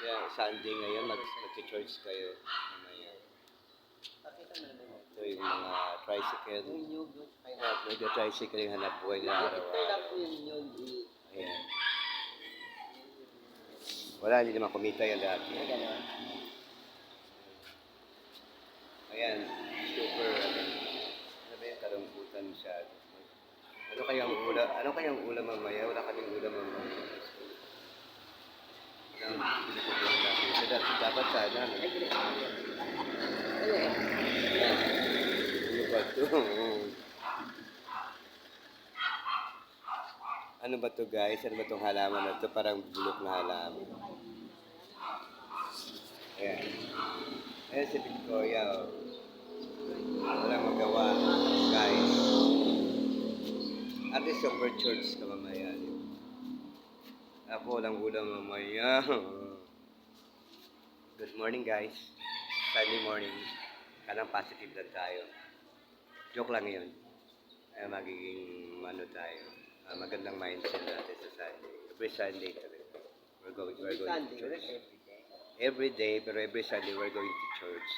Yeah, Sunday ngayon, mag, mag-church kayo. Mamaya. Pakita mo naman. Ito yung mga tricycle. Yung yung kaya. Yeah, nag-tricycle yung hanap buhay nila araw-araw. Ayan. Wala, hindi naman kumita yan gano'n. Ayan, super, ano, ano ba yung kalungkutan siya? Ano kayang ulam, ano kayang ulam mamaya? Wala kaming ulam mamaya. Dapat, sana. Ano ba to? Ano ba to guys? Ano ba tong halaman na to? Parang bulok na halaman. Ayan. Ayan si Victoria. Oh. Walang magawa. Guys. At least church ka mamaya. Ako walang ulam mamaya. Good morning guys. Sunday morning. Kanang positive lang tayo. Joke lang yun. Ay magiging ano tayo. ah, magandang mindset natin sa Sunday. Every Sunday talaga. We're going, we're going to church. every day. Every day, pero every Sunday we're going to church.